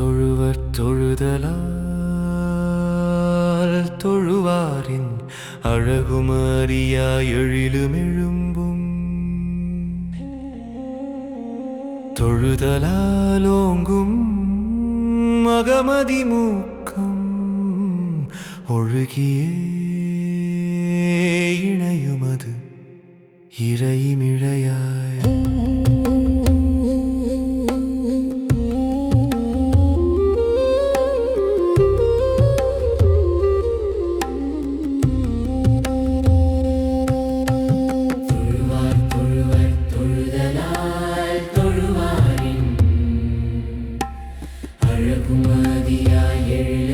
தொழுவர் தொழுதலால் தொழுவாரின் அழகுமாரியா எழிலும் எழும்பும். தொழுதலாலோங்கும் மகமதி மூக்கம் ஒழுகியே இணையுமது. இறைமிழையாய் இறக்குமதியாய் எழு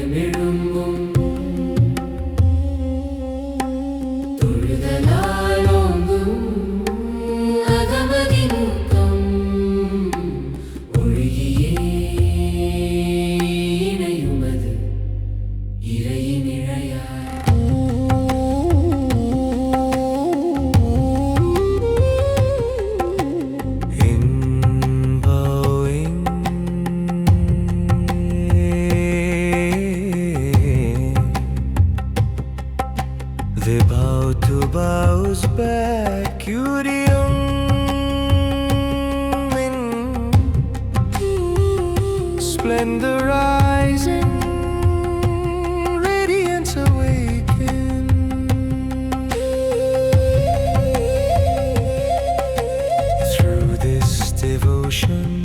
bow to bows back, Urium in splendorizing radiance awaken. Through this devotion,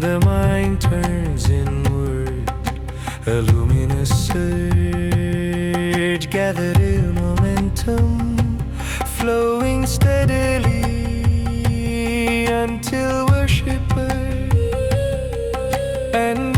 the mind turns inward. A luminous surge gathered in momentum flowing steadily until worshippers and